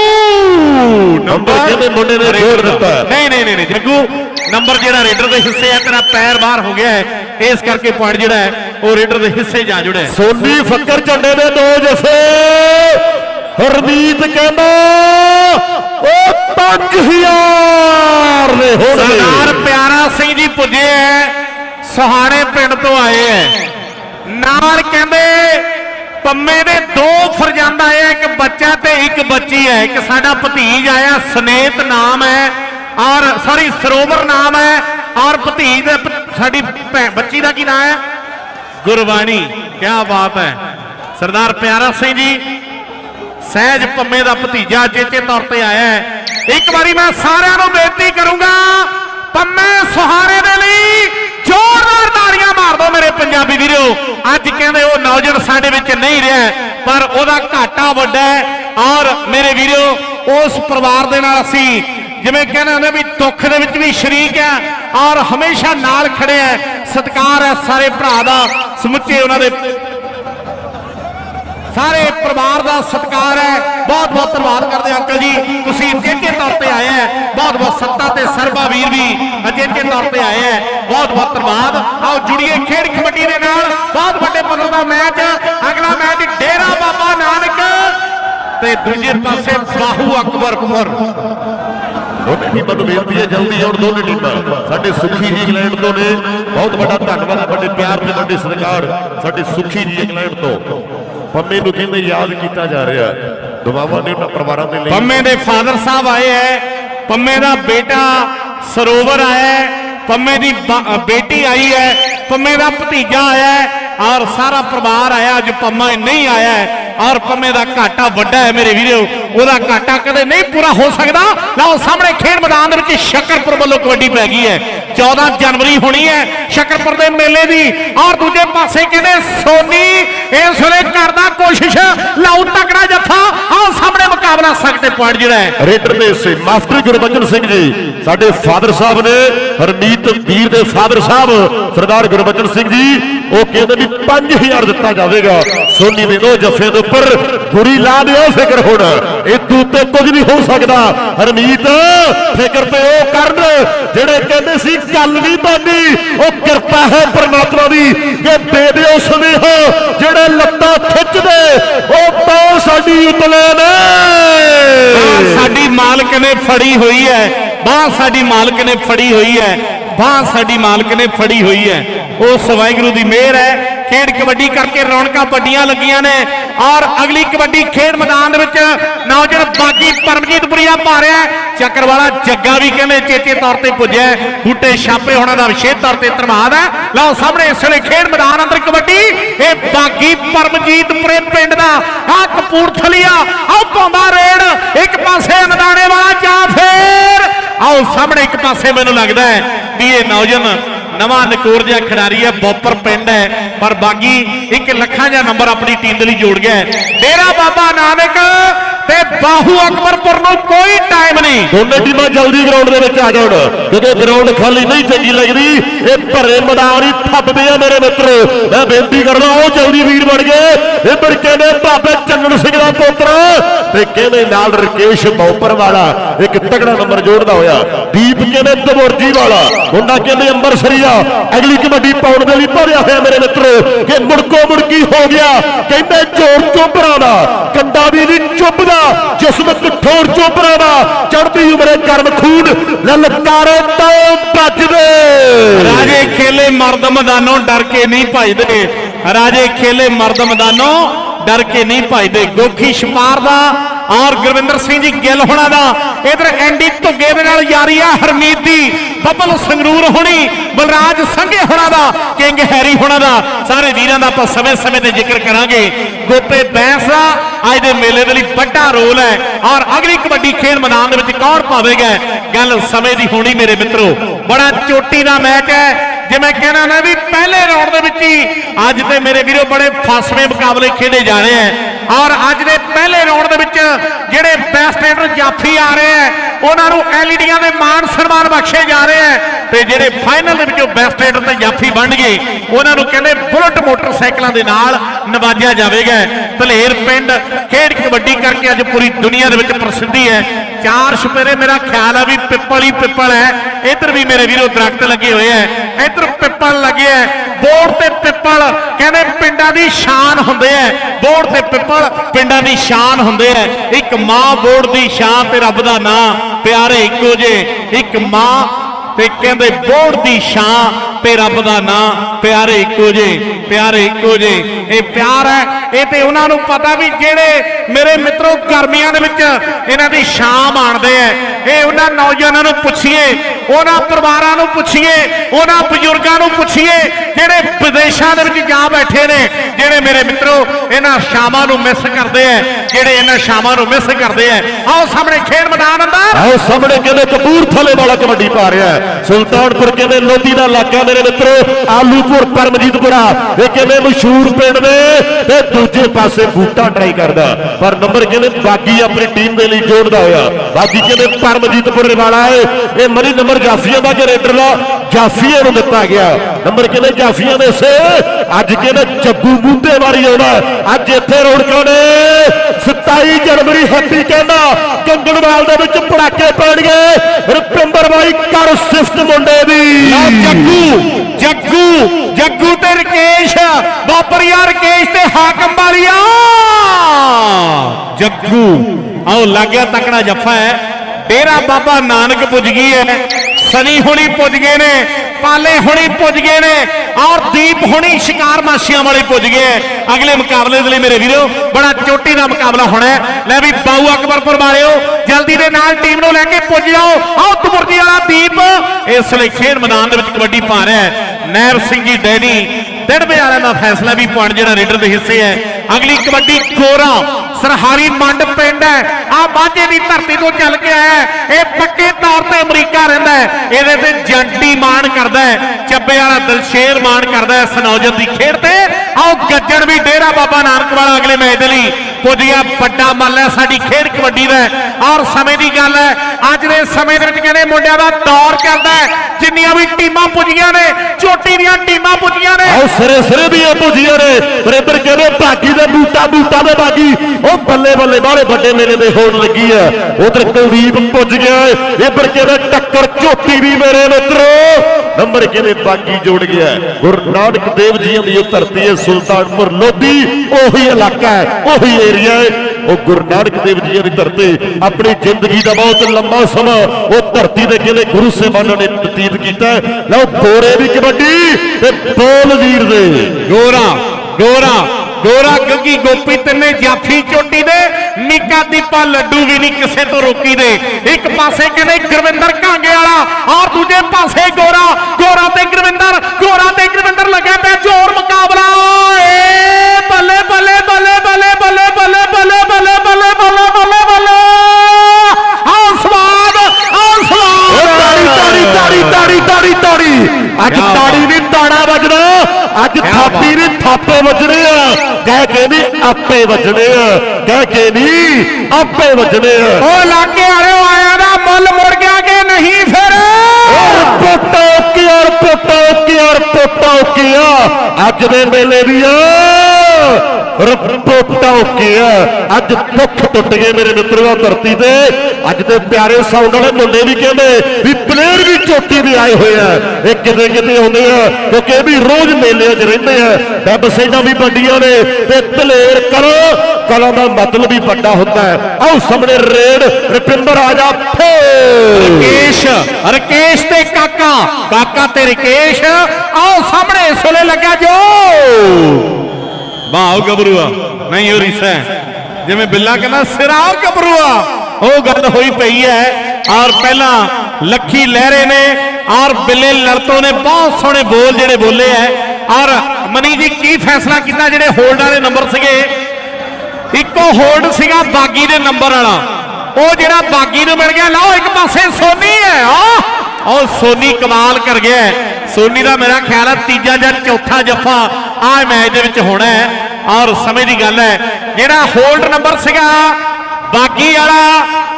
ਨੰਬਰ ਕਹਿੰਦੇ ਮੁੰਡੇ ਨੇ ਜੋੜ ਦਿੱਤਾ। ਨਹੀਂ ਨਹੀਂ ਨਹੀਂ ਜੱਗੂ ਨੰਬਰ ਜਿਹੜਾ ਰੇਡਰ ਦੇ ਹਿੱਸੇ ਹੈ ਤੇਰਾ ਪੈਰ ਬਾਹਰ ਹੋ ਗਿਆ ਹੈ ਇਸ ਕਰਕੇ ਪੁਆਇੰਟ ਜਿਹੜਾ ਹੈ ਉਹ ਰੇਡਰ ਦੇ ਹਿੱਸੇ ਜਾ ਜੁੜਿਆ। ਸੋਨੀ ਫੱਕਰ ਝੰਡੇ ਦੇ ਦੋ ਜਫੇ ਹਰਮੀਤ ਕਹਿੰਦਾ ਉਹ 5000 ਨੇ ਸਰਦਾਰ ਪਿਆਰਾ ਸਿੰਘ ਜੀ ਪੁੱਜੇ ਐ ਸਹਾਣੇ ਪਿੰਡ ਤੋਂ ਆਏ ਐ। ਨਾਲ ਕਹਿੰਦੇ ਪੰਮੇ ਦੇ ਦੋ ਫਰਜ਼ੰਦ ਆਏ ਐ, ਇੱਕ ਬੱਚਾ ਤੇ ਇੱਕ ਬੱਚੀ ਹੈ ਇੱਕ ਸਾਡਾ ਭਤੀਜ ਆਇਆ ਸਨੇਤ ਨਾਮ ਹੈ ਔਰ ਸੌਰੀ ਸਰੋਵਰ ਨਾਮ ਹੈ ਔਰ ਭਤੀਜ ਦੇ ਸਾਡੀ ਭੈ- ਬੱਚੀ ਦਾ ਕੀ ਨਾਮ ਹੈ ਗੁਰਬਾਣੀ ਕੀ ਬਾਤ ਹੈ ਸਰਦਾਰ ਪਿਆਰਾ ਸਿੰਘ ਜੀ ਸਹਿਜ ਪੰਮੇ ਦਾ ਭਤੀਜਾ ਚੇਚੇ ਤੌਰ ਤੇ ਆਇਆ ਹੈ। ਇੱਕ ਵਾਰੀ ਮੈਂ ਸਾਰਿਆਂ ਨੂੰ ਬੇਨਤੀ ਕਰੂੰਗਾ, ਪੰਮੇ ਸੁਹਾਰੇ ਦੇ ਲਈ ਜ਼ੋਰਦਾਰ ਤਾੜੀਆਂ ਮਾਰ ਦਿਓ ਮੇਰੇ ਪੰਜਾਬੀ ਵੀਰੋ। ਅੱਜ ਕਹਿੰਦੇ ਉਹ ਨੌਜਵਾਨ ਸਾਡੇ ਵਿੱਚ ਨਹੀਂ ਰਿਹਾ, ਪਰ ਉਹਦਾ ਘਾਟਾ ਵੱਡਾ ਹੈ। ਔਰ ਮੇਰੇ ਵੀਰੋ, ਉਸ ਪਰਿਵਾਰ ਦੇ ਨਾਲ ਅਸੀਂ ਜਿਵੇਂ ਕਹਿੰਦੇ ਹੁੰਦੇ ਵੀ ਦੁੱਖ ਦੇ ਵਿੱਚ ਵੀ ਸ਼ਰੀਕ ਹੈ ਔਰ ਹਮੇਸ਼ਾ ਨਾਲ ਖੜੇ ਹੈ। ਸਤਿਕਾਰ ਹੈ ਸਾਰੇ ਭਰਾ ਦਾ, ਸਮੁੱਚੇ ਉਹਨਾਂ ਦੇ ਸਾਰੇ ਪਰਿਵਾਰ ਦਾ ਸਤਿਕਾਰ ਹੈ। ਬਹੁਤ ਬਹੁਤ ਧੰਨਵਾਦ ਕਰਦੇ ਹਾਂ ਅੰਕਲ ਜੀ। ਤੁਸੀਂ ਅਜੇਕੇ ਤੌਰ ਤੇ ਆਏ ਹੈ। ਬਹੁਤ ਬਹੁਤ ਸੱਤਾ ਤੇ ਸਰਬਾ ਵੀਰ ਵੀ ਅਜੇਕੇ ਤੌਰ ਤੇ ਆਏ ਹੈ। ਬਹੁਤ ਬਹੁਤ ਧੰਨਵਾਦ। ਆਓ ਜੁੜੀਏ ਖੇਡ ਕਬੱਡੀ ਦੇ ਨਾਲ। ਬਹੁਤ ਵੱਡੇ ਪੱਧਰ ਦਾ ਮੈਚ। ਅਗਲਾ ਮੈਚ ਡੇਰਾ ਬਾਬਾ ਨਾਨਕ ਤੇ ਦੂਜੇ ਪਾਸੇ ਬਾਹੂ ਅਕਬਰਪੁਰ ਦੋਨੇ ਟੀਮਾਂ ਨੂੰ ਬੇਨਤੀ ਹੈ, ਜਲਦੀ ਆਉਣ ਦੋਨੇ ਟੀਮਾਂ। ਸਾਡੇ ਸੁਖੀ ਜੀ ਇੰਗਲੈਂਡ ਤੋਂ ਨੇ। ਬਹੁਤ ਵੱਡਾ ਧੰਨਵਾਦ ਹੈ ਵੱਡੇ ਪਿਆਰ ਤੇ ਵੱਡੇ ਸਤਿਕਾਰ ਸਾਡੇ ਸੁਖੀ ਜੀ ਇੰਗਲੈਂਡ ਤੋਂ। ਪੰਮੇ ਨੂੰ ਕਹਿੰਦੇ ਯਾਦ ਕੀਤਾ ਜਾ ਰਿਹਾ ਦੁਆਵਾਂ ਨੇ ਉਹਨਾਂ ਪਰਿਵਾਰਾਂ ਦੇ ਲਈ ਪੰਮੇ ਦੇ ਫਾਦਰ ਸਾਹਿਬ ਆਏ ਹੈ। ਪੰਮੇ ਦਾ ਬੇਟਾ ਸਰੋਵਰ ਆਇਆ ਪੰਮੇ ਦੀ ਬੇਟੀ ਆਈ ਹੈ। ਪੰਮੇ ਦਾ ਭਤੀਜਾ ਆਇਆ ਔਰ ਸਾਰਾ ਪਰਿਵਾਰ ਆਇਆ। ਅੱਜ ਪੰਮਾ ਨਹੀਂ ਆਇਆ ਔਰ ਪੰਮੇ ਦਾ ਘਾਟਾ ਵੱਡਾ ਹੈ ਮੇਰੇ ਵੀਰੋ। ਉਹਦਾ ਘਾਟਾ ਕਦੇ ਨਹੀਂ ਪੂਰਾ ਹੋ ਸਕਦਾ। ਲਓ ਸਾਹਮਣੇ ਖੇਡ ਮੈਦਾਨ ਦੇ ਵਿੱਚ ਸ਼ਕਰਪੁਰ ਵੱਲੋਂ ਕਬੱਡੀ ਪੈ ਗਈ ਹੈ। 14 ਜਨਵਰੀ ਹੋਣੀ ਹੈ ਸ਼ਕਰਪੁਰ ਦੇ ਮੇਲੇ ਦੀ। ਔਰ ਦੂਜੇ ਪਾਸੇ ਕਹਿੰਦੇ ਸੋਨੀ ਇਸ ਵੇਲੇ ਕਰਦਾ ਕੋਸ਼ਿਸ਼। ਲਾਉ ਤਕੜਾ ਜੱਫਾ ਆਹ ਸਾਹਮਣੇ ਮੁਕਾਬਲਾ ਸਕਦੇ ਪੁਆਇੰਟ ਜਿਹੜਾ ਹੈ। ਰੇਡਰ ਦੇ ਸੇ ਮਾਸਟਰ ਗੁਰਬਚਨ ਸਿੰਘ ਜੀ, ਸਾਡੇ ਫਾਦਰ ਸਾਹਿਬ ਨੇ ਹਰਮੀਤ ਵੀਰ ਦੇ ਫਾਦਰ ਸਾਹਿਬ, ਸਰਦਾਰ ਗੁਰਬਚਨ ਸਿੰਘ ਜੀ, ਉਹ ਕਹਿੰਦੇ ਵੀ 5000 ਦਿੱਤਾ ਜਾਵੇਗਾ। ਸੋਨੀ ਦੇ ਦੋ ਜੱਫੇ ਦੇ ਉੱਪਰ, ਗੁਰੀ ਲਾ ਦਿਓ ਫਿਕਰ ਹੁਣ। ਇਹ ਤੂੰ ਤੇ ਕੁਝ ਨਹੀਂ ਹੋ ਸਕਦਾ। ਹਰਮੀਤ, ਫਿਕਰ ਤੇ ਉਹ ਕਰਨ, ਜਿਹੜੇ ਕਹਿੰਦੇ ਸੀ, ਗੱਲ ਨਹੀਂ ਬਣਨੀ। ਉਹ ਕਿਰਪਾ ਹੈ ਪਰਮਾਤਮਾ ਦੀ ਕਿ ਦੇ ਦਿਓ ਸੁਨੇਹਾ। ਜਿਹੜੇ ਲੱਤਾਂ ਖਿੱਚਦੇ, ਉਹ ਤਾਂ ਸਾਡੀ ਉਤਲੇ ਨੇ। ਸਾਡੀ ਮਾਲਕ ਨੇ ਫੜੀ ਹੋਈ ਹੈ। ਬਾਹ ਸਾਡੀ ਮਾਲਕ ਨੇ ਫੜੀ ਹੋਈ ਹੈ। ਬਾਹ ਸਾਡੀ ਮਾਲਕ ਨੇ ਫੜੀ ਹੋਈ ਹੈ। ਉਸ ਵਾਹਿਗੁਰੂ ਦੀ ਮਿਹਰ ਹੈ। ਖੇਡ ਕਬੱਡੀ ਕਰਕੇ ਰੌਣਕਾਂ ਵੱਡੀਆਂ ਲੱਗੀਆਂ ਨੇ। ਔਰ ਅਗਲੀ ਕਬੱਡੀ ਖੇਡ ਮੈਦਾਨ ਦੇ ਵਿੱਚ ਨੌਜਵਾਨ ਬਾਗੀ ਪਰਮਜੀਤਪੁਰੀਆ ਪਾ ਰਿਹਾ ਹੈ। ਚੱਕਰ ਵਾਲਾ ਜੱਗਾ ਵੀ ਕਹਿੰਦੇ ਚੇਚੇ ਤੌਰ ਤੇ ਪੁੱਜਿਆ ਹੈ। ਬੂਟੇ ਛਾਪੇ ਹੋਣਾ ਦਾ ਵਿਸ਼ੇਸ਼ ਤੌਰ ਤੇ ਧੰਨਵਾਦ ਹੈ। ਲਓ ਸਾਹਮਣੇ ਇਸ ਵੇਲੇ ਖੇਡ ਮੈਦਾਨ ਅੰਦਰ ਕਬੱਡੀ। ਇਹ ਬਾਗੀ ਪਰਮਜੀਤਪੁਰੇ ਪਿੰਡ ਦਾ ਆ ਕਪੂਰਥਲੀਆ। ਆਹ ਪਾਉਂਦਾ ਰੇਡ। ਇੱਕ ਪਾਸੇ ਅਨਦਾਣੇ ਵਾਲਾ ਜਾਂ ਫੇਰ। ਆਓ ਸਾਹਮਣੇ ਇੱਕ ਪਾਸੇ ਮੈਨੂੰ ਲੱਗਦਾ ਹੈ ਵੀ ਇਹ ਨੌਜਵਾਨ ਨਵਾਂ ਨਕੋਰ ਜਿਹਾ ਖਿਡਾਰੀ ਹੈ, ਬੋਪਰ ਪਿੰਡ ਹੈ। ਪਰ ਬਾਗੀ ਇੱਕ ਲੱਖਾਂ ਜਿਹਾ ਨੰਬਰ ਆਪਣੀ ਟੀਮ ਦੇ ਲਈ ਜੋੜ ਗਿਆ ਡੇਰਾ ਬਾਬਾ ਨਾਨਕ ਤੇ ਬਾਹੂ ਅਕਬਰਪੁਰ ਨੂੰ ਕੋਈ ਟਾਈਮ ਨਹੀਂ। ਦੋਨੇ ਟੀਮਾਂ ਜਲਦੀ ਗਰਾਊਂਡ ਦੇ ਵਿੱਚ ਆ ਜਾਣ ਕਿਉਂਕਿ ਗਰਾਊਂਡ ਖਾਲੀ ਨਹੀਂ ਚੰਗੀ ਲੱਗਦੀ, ਇਹ ਭਰੇ ਮੈਦਾਨ ਹੀ ਥੱਪਦੇ ਆ ਮੇਰੇ ਮਿੱਤਰੋ। ਮੈਂ ਬੇਨਤੀ ਕਰਦਾ, ਉਹ ਜਲਦੀ ਵੀਰ ਬਣ ਗਏ। ਇਹ ਬੜਕੇ ਨੇ ਬਾਬੇ ਚੰਨਣ ਸਿੰਘ ਦਾ ਪੁੱਤਰ ਤੇ ਕਹਿੰਦੇ ਨਾਲ ਰਕੇਸ਼ ਬੌਪਰ ਵਾਲਾ, ਇੱਕ ਤਗੜਾ ਨੰਬਰ ਜੋੜਦਾ ਹੋਇਆ। ਦੀਪ ਕਹਿੰਦੇ ਦਮੋਰਜੀ ਵਾਲਾ। ਮੁੰਡਾ ਕਹਿੰਦੇ ਅੰਬਰਸਰੀਆ ਅਗਲੀ ਕਬੱਡੀ ਪਾਉਣ ਦੇ ਲਈ ਭਰਿਆ ਹੋਇਆ ਮੇਰੇ ਮਿੱਤਰੋ, ਕਿ ਮੁੜਕੋ ਮੁੜਕੀ ਹੋ ਗਿਆ। ਕਹਿੰਦੇ ਜੋਰ ਚੁੱਭਰਾਂ ਦਾ, ਕੰਡਾ ਵੀ ਨਹੀਂ ਚੁੱਭਦਾ। ਜਿਸਮ ਕਠੋਰ ਚੋਬਰਾ ਦਾ ਚੜ੍ਹਦੀ ਉਮਰੇ ਕਰਮ ਖੂਨ ਲਲਕਾਰੇ ਤੋਂ ਭੱਜਦੇ ਰਾਜੇ ਖੇਲੇ ਮਰਦ ਮੈਦਾਨੋਂ ਡਰ ਕੇ ਨਹੀਂ ਭੱਜਦੇ। ਰਾਜੇ ਖੇਲੇ ਮਰਦ ਮੈਦਾਨੋਂ ਡਰ ਕੇ ਨਹੀਂ ਭੱਜਦੇ। ਗੋਖੀ ਛਪਾਰ ਦਾ ਔਰ ਗੁਰਵਿੰਦਰ ਸਿੰਘ ਜੀ ਗਿੱਲ ਹੋਣਾ ਦਾ। ਇਧਰ ਐਂਡੀ ਧੁੱਗੇ ਦੇ ਨਾਲ ਯਾਰੀ ਆ ਹਰਮੀਤ ਦੀ ਬੱਬਲ ਸੰਗਰੂਰ ਹੋਣੀ, ਬਲਰਾਜ ਸੰਘੇ ਹੋਣਾ ਦਾ, ਕਿੰਗ ਹੈਰੀ ਹੋਣਾ ਦਾ। ਸਾਰੇ ਵੀਰਾਂ ਦਾ ਆਪਾਂ ਸਮੇਂ-ਸਮੇਂ ਤੇ ਜ਼ਿਕਰ ਕਰਾਂਗੇ। ਗੋਪੇ ਬੈਂਸ ਦਾ, ਅੱਜ ਦੇ ਮੇਲੇ ਦੇ ਲਈ ਵੱਡਾ ਰੋਲ ਹੈ। ਔਰ ਅਗਲੀ ਕਬੱਡੀ ਖੇਡ ਮੈਦਾਨ ਦੇ ਵਿੱਚ ਕੌਣ ਪਾਵੇਗਾ? ਗੱਲ ਸਮੇਂ ਦੀ ਹੋਣੀ ਮੇਰੇ ਮਿੱਤਰੋ। ਬੜਾ ਚੋਟੀ ਦਾ ਮੈਚ ਹੈ। ਜੇ ਮੈਂ ਕਹਿਣਾ ਨਾ ਵੀ ਪਹਿਲੇ ਰਾਉਂਡ ਦੇ ਵਿੱਚ ਹੀ ਅੱਜ ਤੇ ਮੇਰੇ ਵੀਰੋ ਬੜੇ ਫਾਸਵੇਂ ਮੁਕਾਬਲੇ ਖੇਡੇ ਜਾ ਰਹੇ ਆ ਔਰ ਅੱਜ ਦੇ ਪਹਿਲੇ ਰਾਉਂਡ ਦੇ ਵਿੱਚ ਜਿਹੜੇ ਬੈਸਟ ਰੇਡਰ ਜਾਫੀ ਆ ਰਹੇ ਆ ਉਹਨਾਂ ਨੂੰ ਐਲਈਡੀਆਂ ਦੇ ਮਾਣ ਸਨਮਾਨ ਬਖਸ਼ੇ ਜਾ ਰਹੇ ਆ ਤੇ ਜਿਹੜੇ ਫਾਈਨਲ ਦੇ ਵਿੱਚ ਉਹ ਬੈਸਟ ਰੇਡਰ ਤੇ ਜਾਫੀ ਬਣਨਗੇ ਉਹਨਾਂ ਨੂੰ ਕਹਿੰਦੇ ਬੁਲਟ ਮੋਟਰਸਾਈਕਲਾਂ ਦੇ ਨਾਲ ਨਵਾਜਿਆ ਜਾਵੇਗਾ। ਧਲੇਰ ਪਿੰਡ ਖੇਡ ਕਬੱਡੀ ਕਰਕੇ ਅੱਜ ਪੂਰੀ ਦੁਨੀਆ ਦੇ ਵਿੱਚ ਪ੍ਰਸਿੱਧੀ ਹੈ। ਚਾਰ ਛਪੇਰੇ ਮੇਰਾ ਖਿਆਲ ਹੈ ਵੀ ਪਿੱਪਲ ਹੀ ਪਿੱਪਲ ਹੈ। ਇੱਧਰ ਵੀ ਮੇਰੇ ਵੀਰੋ ਦਰਖਤ ਲੱਗੇ ਹੋਏ ਐ ਇੱਧਰ ਪਿੱਪਲ ਲੱਗੇ ਐ ਬੋਰਡ ਤੇ ਪਿੱਪਲ ਕਹਿੰਦੇ ਪਿੰਡਾਂ ਦੀ ਸ਼ਾਨ ਹੁੰਦੇ ਐ ਬੋਰਡ ਤੇ ਪਿੱਪਲ ਪਿੰਡਾਂ ਦੀ ਸ਼ਾਨ ਹੁੰਦੇ ਐ ਇੱਕ ਮਾਂ ਬੋਰਡ ਦੀ ਸ਼ਾਨ ਤੇ ਰੱਬ ਦਾ ਨਾਂ। ਪਿਆਰੇ ਇੱਕੋ ਜੇ ਇੱਕ ਮਾਂ ਤੇ ਕਹਿੰਦੇ ਬੋੜ ਦੀ ਛਾਂ ਤੇ ਰੱਬ ਦਾ ਨਾਂ, ਪਿਆਰੇ ਇੱਕੋ ਜੇ ਪਿਆਰੇ ਇੱਕੋ ਜੇ ਇਹ ਪਿਆਰ ਹੈ, ਇਹ ਤੇ ਉਹਨਾਂ ਨੂੰ ਪਤਾ ਵੀ ਜਿਹੜੇ ਮੇਰੇ ਮਿੱਤਰੋ ਗਰਮੀਆਂ ਦੇ ਵਿੱਚ ਇਹਨਾਂ ਦੀ ਸ਼ਾਮ ਆਣਦੇ ਐ। ਇਹ ਉਹਨਾਂ ਨੌਜਵਾਨਾਂ ਨੂੰ ਪੁੱਛੀਏ, ਉਹਨਾਂ ਪਰਿਵਾਰਾਂ ਨੂੰ ਪੁੱਛੀਏ, ਉਹਨਾਂ ਬਜ਼ੁਰਗਾਂ ਨੂੰ ਪੁੱਛੀਏ, ਜਿਹੜੇ ਵਿਦੇਸ਼ਾਂ ਦੇ ਵਿੱਚ ਜਾ ਬੈਠੇ ਨੇ, ਜਿਹੜੇ ਮੇਰੇ ਮਿੱਤਰੋ ਇਹਨਾਂ ਸ਼ਾਮਾਂ ਨੂੰ ਮਿਸ ਕਰਦੇ ਐ, ਜਿਹੜੇ ਇਹਨਾਂ ਸ਼ਾਮਾਂ ਨੂੰ ਮਿਸ ਕਰਦੇ ਐ। ਆਓ ਸਾਹਮਣੇ ਖੇਡ ਮੈਦਾਨ ਅੰਦਰ। ਆਓ ਸਾਹਮਣੇ ਕਹਿੰਦੇ ਕਪੂਰਥਲੇ ਵਾਲਾ ਕਬੱਡੀ ਪਾ ਰਿਹਾ ਸੁਲਤਾਨਪੁਰ ਕਹਿੰਦੇ ਲੋਧੀ ਦਾ ਇਲਾਕਾ ਮੇਰੇ ਮਿੱਤਰੋ ਆਲੂਪੁਰ ਪਰਮਜੀਤਪੁਰਾ। ਇਹ ਕਿਵੇਂ ਮਸ਼ਹੂਰ ਪਿੰਡ ਨੇ ਤੇ ਦੂਜੇ ਪਾਸੇ ਬੂਟਾ ਟਰਾਈ ਕਰਦਾ। ਪਰ ਨੰਬਰ ਕਿਵੇਂ ਬਾਗੀ ਆਪਣੀ ਟੀਮ ਦੇ ਲਈ ਜੋੜਦਾ ਹੋਇਆ। ਬਾਗੀ ਕਿਵੇਂ ਪਰਮਜੀਤਪੁਰ ਵਾਲਾ ਹੈ। ਇਹ ਮਰੀ ਨੰਬਰ ਜਾਫੀਆਂ ਦਾ ਜਨਰੇਟਰ ਦਾ। ਜਾਫੀਆਂ ਨੂੰ ਦਿੱਤਾ ਗਿਆ। ਨੰਬਰ ਕਹਿੰਦੇ ਜਾਫੀਆਂ ਦੇ ਸੇ। ਅੱਜ ਕਹਿੰਦੇ ਜੱਗੂ ਬੂਟੇ ਵਾਰੀ ਆਉਣਾ। ਅੱਜ ਇੱਥੇ ਰੌਣਕਾਂ ਨੇ। 27 ਜਨਵਰੀ ਹੈਪੀ ਕਹਿੰਦਾ, ਕੰਗਣਵਾਲ ਦੇ ਵਿੱਚ ਪੜਾਕੇ ਪੈਣਗੇ। ਰੁਪਿੰਦਰ ਬਾਈ ਕਰ ਸਿਫਤ ਮੁੰਡੇ ਦੀ। ਜੱਗੂ ਜੱਗੂ ਜੱਗੂ ਤੇ ਰਕੇਸ਼। ਬਾਪਰੀਆ ਰਕੇਸ਼ ਤੇ ਹਾਕਮ ਵਾਲੀਆ। ਜੱਗੂ। ਆਓ ਲੱਗਿਆ ਤਕੜਾ ਜੱਫਾ ਹੈ। ਡੇਰਾ ਬਾਬਾ ਨਾਨਕ ਪੁੱਜ ਗਈ ਹੈ। ਸਨੀ ਹੁਣੀ ਪੁੱਜ ਗਏ ਨੇ, ਪਾਲੇ ਹੁਣੀ ਪੁੱਜ ਗਏ ਨੇ, ਔਰ ਦੀਪ ਹੁਣੀ ਸ਼ਿਕਾਰ ਮਾਸ਼ੀਆਂ ਵਾਲੇ ਪੁੱਜ ਗਏ ਅਗਲੇ ਮੁਕਾਬਲੇ ਦੇ ਲਈ ਮੇਰੇ ਵੀਰੋ, ਬੜਾ ਚੋਟੀ ਦਾ ਮੁਕਾਬਲਾ ਹੋਣਾ ਹੈ। ਲੈ ਵੀ ਬਾਊ ਅਕਬਰਪੁਰ ਵਾਲਿਓ, ਜਲਦੀ ਦੇ ਨਾਲ ਟੀਮ ਨੂੰ ਲੈ ਕੇ ਪੁੱਜ ਜਾਓ। ਆਓ ਤੁਮਰਜੀ ਵਾਲਾ ਦੀਪ, ਇਸ ਲਈ ਖੇਡ ਮੈਦਾਨ ਦੇ ਵਿੱਚ ਕਬੱਡੀ ਪਾ ਰਿਹਾ ਹੈ। ਨੈਬ ਸਿੰਘ ਜੀ ਡੈਨੀ ਡੜਬੇ ਵਾਲਿਆਂ ਦਾ ਫੈਸਲਾ ਵੀ ਪੁਆਇੰਟ ਜਿਹੜਾ ਰੇਡਰ ਦੇ ਹਿੱਸੇ ਹੈ। ਅਗਲੀ ਕਬੱਡੀ ਕੋਰਾ ਸਰਹਾਰੀ ਮੰਡ ਪਿੰਡ ਹੈ। ਆ ਬਾਝੇ ਦੀ ਧਰਤੀ ਤੋਂ ਚੱਲ ਕੇ ਆਇਆ ਇਹ ਪੱਕੇ ਤੌਰ ਤੇ ਅਮਰੀਕਾ ਰਹਿੰਦਾ ਹੈ। ਇਹਦੇ ਤੇ ਜੰਟੀ ਮਾਣ ਕਰਦਾ ਹੈ। ਚੱਬੇ ਵਾਲਾ ਦਿਲਸ਼ੇਰ ਮਾਣ ਕਰਦਾ ਹੈ। ਇਸ ਦੀ ਖੇਡ ਤੇ ਆਓ, ਗੱਜਣ ਵੀ ਡੇਰਾ ਬਾਬਾ ਨਾਨਕ ਵਾਲਾ ਅਗਲੇ ਮੈਚ ਦੇ ਲਈ। ਪੁੱਜ ਵੱਡਾ ਮੱਲ ਹੈ, ਸਾਡੀ ਖੇਡ ਕਬੱਡੀ ਦਾ ਔਰ ਸਮੇਂ ਦੀ ਗੱਲ ਹੈ, ਅੱਜ ਦੇ ਸਮੇਂ ਦੇ ਵਿੱਚ ਕਹਿੰਦੇ ਮੁੰਡਿਆਂ ਦਾ ਦੌਰ ਚੱਲਦਾ ਜਿੰਨੀਆਂ ਵੀ ਟੀਮਾਂ ਪੁੱਜੀਆਂ ਨੇ, ਚੋਟੀ ਦੀਆਂ ਟੀਮਾਂ ਪੁੱਜੀਆਂ ਨੇ। ਆਓ, ਸਿਰੇ ਸਿਰੇ ਦੀਆਂ ਪੁੱਜੀਆਂ ਨੇ। ਬਰੇਬਰ ਕਹਿੰਦੇ ਬਾਗੀ ਦੇ ਬੂਟਾ ਬੂਟਾ ਦੇ ਬਾਗੀ ਉਹ ਬੱਲੇ ਬੱਲੇ ਬਾਹਲੇ ਵੱਡੇ ਮੇਰੇ ਦੇ ਹੋਣ ਲੱਗੀ ਆ ਉਧਰ ਕੁਲਦੀਪ ਪੁੱਜ ਗਿਆ ਇੱਧਰ ਕਹਿੰਦੇ ਟੱਕਰ ਚੋਟੀ ਵੀ ਮੇਰੇ ਮਿੱਤਰੋ। ਨੰਬਰ ਕਹਿੰਦੇ ਬਾਗੀ ਜੋੜ ਗਿਆ? ਗੁਰੂ ਨਾਨਕ ਦੇਵ ਜੀ ਦੀ ਉਹ ਧਰਤੀ ਹੈ ਸੁਲਤਾਨਪੁਰ ਲੋਧੀ। ਉਹੀ ਇਲਾਕਾ ਹੈ, ਉਹੀ ਏਰੀਆ ਹੈ। ਉਹ ਗੁਰੂ ਨਾਨਕ ਦੇਵ ਜੀ ਦੀ ਧਰਤੀ, ਆਪਣੀ ਜ਼ਿੰਦਗੀ ਦਾ ਬਹੁਤ ਲੰਬਾ ਸਮਾਂ ਉਹ ਧਰਤੀ ਦੇ ਕਹਿੰਦੇ ਗੁਰੂ ਸਾਹਿਬਾਨਾਂ ਨੇ ਬਤੀਤ ਕੀਤਾ ਹੈ। ਲਓ, ਗੋਰੇ ਦੀ ਕਬੱਡੀ ਤੇ ਬੋਲ ਵੀਰ ਦੇ। ਗੋਰਾ ਗੋਰਾ ਗੋਰਾ ਗੱਗੀ ਗੋਪੀ ਤਿੰਨੇ ਜਾਫੀ ਚੋਟੀ ਦੇ, ਨਿੱਕਾ ਦੀਪਾ ਲੱਡੂ ਵੀ ਨਹੀਂ ਕਿਸੇ ਤੋਂ ਰੋਕੀ ਦੇ। ਇੱਕ ਪਾਸੇ ਕਹਿੰਦੇ ਗੁਰਵਿੰਦਰ ਕਾਂਗੇ ਵਾਲਾ, ਔਰ ਦੂਜੇ ਪਾਸੇ ਗੋਰਾ ਗੋਰਾ ਤੇ ਗੁਰਵਿੰਦਰ, ਗੋਰਾ ਤੇ ਗੁਰਵਿੰਦਰ ਲੱਗਿਆ ਪਿਆ ਜ਼ੋਰ ਮੁਕਾਬਲਾ। ਏ ਬੱਲੇ ਬੱਲੇ ਬੱਲੇ ਬੱਲੇ ਬੱਲੇ ਬੱਲੇ ਬੱਲੇ ਬੱਲੇ ਬੱਲੇ ਬੱਲੇ ਬੱਲੇ ਬੱਲੇ ਆਹ ਸਵਾਦ ਆਹ ਓ ਸਵਾਦ ਤਾੜੀ ਤਾੜੀ ਤਾੜੀ ਤਾੜੀ ਤਾੜੀ ਤਾੜੀ ਅੱਜ ਕਿਆ ਬਾਤ। ਤਾੜੀ ਨਹੀਂ ਤਾੜਾ ਵੱਜਣਾ ਅੱਜ ਕਿਆ ਥਾਪੀ ਨਹੀਂ ਥਾਪੇ ਵੱਜਣੇ ਆ ਕਹਿ ਕੇ ਨਹੀਂ ਆਪੇ ਵੱਜਣੇ ਆ। ਕਹਿ ਕੇ ਨਹੀਂ ਆਪੇ ਵੱਜਣੇ ਆ। ਉਹ ਲਾਗੇ ਵਾਲਿਓ ਆਇਆ ਦਾ ਮੁੱਲ ਮੁੜ ਗਿਆ ਕਿ ਨਹੀਂ ਫਿਰ? ਪੋਟੋ ਕੀ ਔਰ ਪੋਟੋ ਕੀ ਔਰ ਪੋਟੋ ਕੀ ਆ ਅੱਜ ਦੇ ਮੇਲੇ ਦੀਆਂ ਰਿਪੋਰਟਾਂ ਓਕੇ ਆ ਅੱਜ ਦੁੱਖ ਟੁੱਟ ਗਏ ਮੇਰੇ ਮਿੱਤਰੋ ਧਰਤੀ ਤੇ। ਅੱਜ ਦੇ ਪਿਆਰੇ ਸਾਊਂਡ ਵਾਲੇ ਮੁੰਡੇ ਵੀ ਕਹਿੰਦੇ ਵੀ ਪਲੇਅਰ ਵੀ ਆਏ ਹੋਏ ਆ। ਇਹ ਕਿਤੇ ਕਿਤੇ ਆਉਂਦੇ ਆ, ਕਿਉਂਕਿ ਇਹ ਵੀ ਰੋਜ਼ ਮੇਲਿਆਂ 'ਚ ਰਹਿੰਦੇ ਆ। ਡੱਬ ਸੈਡਾਂ ਵੀ ਵੱਡੀਆਂ ਨੇ ਤੇ ਪਲੇਅਰ ਕਰੋ, ਕਲਾਂ ਦਾ ਮਤਲਬ ਵੀ ਵੱਡਾ ਹੁੰਦਾ ਹੈ। ਆਓ ਸਾਹਮਣੇ ਰੇਡ, ਰਪਿੰਦਰ ਆ ਜਾ ਰਕੇਸ਼ ਰਕੇਸ਼ ਤੇ ਕਾਕਾ ਕਾਕਾ ਤੇ ਰਕੇਸ਼। ਆਓ ਸਾਹਮਣੇ ਸੋਲੇ ਵੇਲੇ ਲੱਗਿਆ ਜੋ। ਵਾਹ ਗੱਭਰੂਆ, ਨਹੀਂ, ਉਹ ਰੀਸਾ। ਜਿਵੇਂ ਬਿੱਲਾ ਕਹਿੰਦਾ ਸਿਰਾਓ ਗਬਰੂਆ ਉਹ ਗੱਲ ਹੋਈ ਪਈ ਹੈ। ਔਰ ਪਹਿਲਾਂ ਲੱਖੀ ਲਹਿਰੇ ਨੇ, ਔਰ ਬਿੱਲੇ ਲੜਤੋਂ ਨੇ, ਬਹੁਤ ਸੋਹਣੇ ਬੋਲ ਜਿਹੜੇ ਬੋਲੇ ਐ ਔਰ ਮਨੀ ਜੀ, ਕੀ ਫੈਸਲਾ ਕੀਤਾ ਜਿਹੜੇ ਹੋਲਡ ਵਾਲੇ ਨੰਬਰ ਸੀਗੇ? ਇੱਕੋ ਹੋਲਡ ਸੀਗਾ ਬਾਗੀ ਦੇ ਨੰਬਰ ਵਾਲਾ। ਉਹ ਜਿਹੜਾ ਬਾਗੀ ਨੂੰ ਮਿਲ ਗਿਆ, ਲਓ ਇੱਕ ਪਾਸੇ ਸੋਨੀ ਹੈ। ਆ ਉਹ ਸੋਨੀ ਕਮਾਲ ਕਰ ਗਿਆ ਸੋਨੀ ਦਾ ਮੇਰਾ ਖਿਆਲ ਹੈ ਤੀਜਾ ਜਾਂ ਚੌਥਾ ਜੱਫਾ ਆ ਮੈਚ ਦੇ ਵਿੱਚ ਹੋਣਾ ਹੈ। ਔਰ ਸਮੇਂ ਦੀ ਗੱਲ ਹੈ, ਜਿਹੜਾ ਹੋਲਡ ਨੰਬਰ ਸੀਗਾ ਬਾਗੀ ਵਾਲਾ